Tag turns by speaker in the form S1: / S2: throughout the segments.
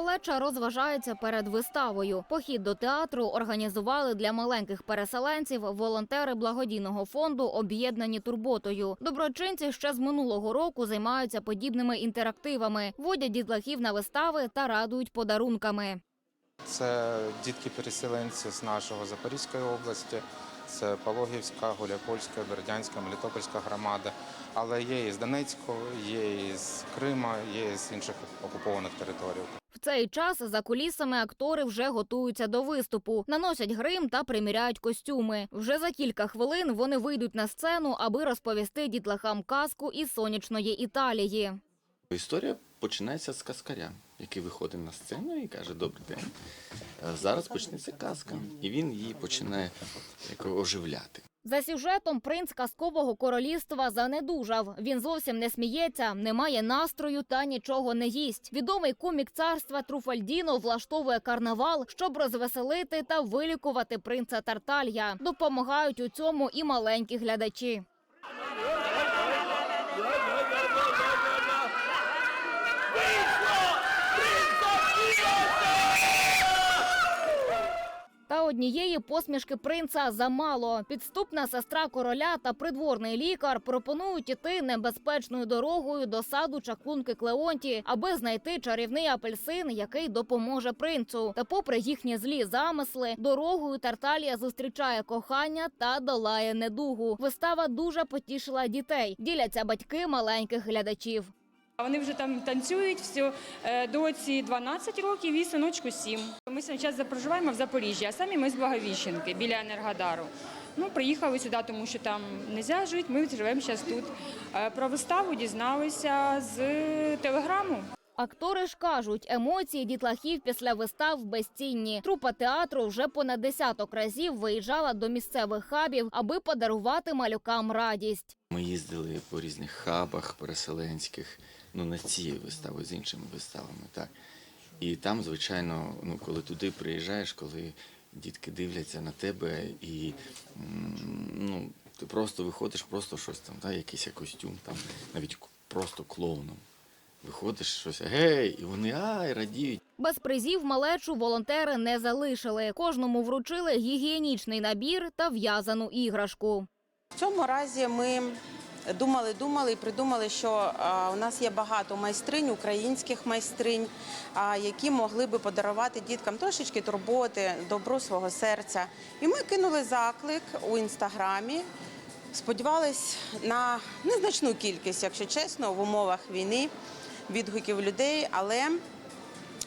S1: Малеча розважається перед виставою. Похід до театру організували для маленьких переселенців волонтери благодійного фонду Об'єднані турботою. Доброчинці ще з минулого року займаються подібними інтерактивами, водять дітлахів на вистави та радують подарунками.
S2: Це дітки-переселенці з нашого Запорізької області, це Пологівська, Гуляпольська, Бердянська, Мелітопольська громада. Але є і з Донецького, є і з Крима, є і з інших окупованих територій.
S1: В цей час за кулісами актори вже готуються до виступу, наносять грим та приміряють костюми. Вже за кілька хвилин вони вийдуть на сцену, аби розповісти дітлахам казку із сонячної Італії.
S3: Історія починається з каскаря, який виходить на сцену і каже: Добрий день. е, Зараз почнеться казка, і він її починає оживляти.
S1: За сюжетом принц казкового королівства занедужав. Він зовсім не сміється, не має настрою та нічого не їсть. Відомий комік царства Труфальдіно влаштовує карнавал, щоб розвеселити та вилікувати принца Тарталья. Допомагають у цьому і маленькі глядачі. Та однієї посмішки принца замало. Підступна сестра короля та придворний лікар пропонують іти небезпечною дорогою до саду чаклунки Клеонті, аби знайти чарівний апельсин, який допоможе принцу. Та, попри їхні злі замисли, дорогою Тарталія зустрічає кохання та долає недугу. Вистава дуже потішила дітей. Діляться батьки маленьких глядачів.
S4: Вони вже там танцюють все доці 12 років і синочку 7. Ми зараз проживаємо в Запоріжжі, а самі ми з Благовіщенки біля Енергодару. Ну, приїхали сюди, тому що там не можна жити. Ми живемо зараз тут. Е, Про виставу дізналися з телеграму.
S1: Актори ж кажуть, емоції дітлахів після вистав безцінні. Трупа театру вже понад десяток разів виїжджала до місцевих хабів, аби подарувати малюкам радість.
S3: Ми їздили по різних хабах переселенських, ну не з цією виставою, з іншими виставами, так. І там, звичайно, ну коли туди приїжджаєш, коли дітки дивляться на тебе і ну, ти просто виходиш, просто щось там, так, якийсь костюм, там, навіть просто клоуном. Виходиш щось, гей, і вони ай, радіють.
S1: Без призів малечу волонтери не залишили. Кожному вручили гігієнічний набір та в'язану іграшку.
S5: В цьому разі ми думали, думали і придумали, що а, у нас є багато майстринь, українських майстринь, а, які могли би подарувати діткам трошечки турботи, добру свого серця. І ми кинули заклик у інстаграмі. Сподівались на незначну кількість, якщо чесно, в умовах війни відгуків людей, але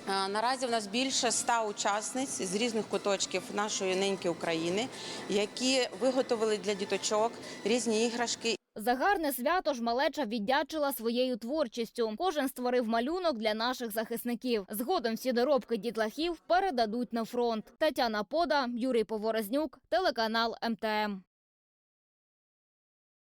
S5: Наразі в нас більше ста учасниць з різних куточків нашої неньки України, які виготовили для діточок різні іграшки.
S1: За гарне свято ж малеча віддячила своєю творчістю. Кожен створив малюнок для наших захисників. Згодом всі доробки дітлахів передадуть на фронт. Тетяна Пода, Юрій Поворознюк, телеканал МТМ.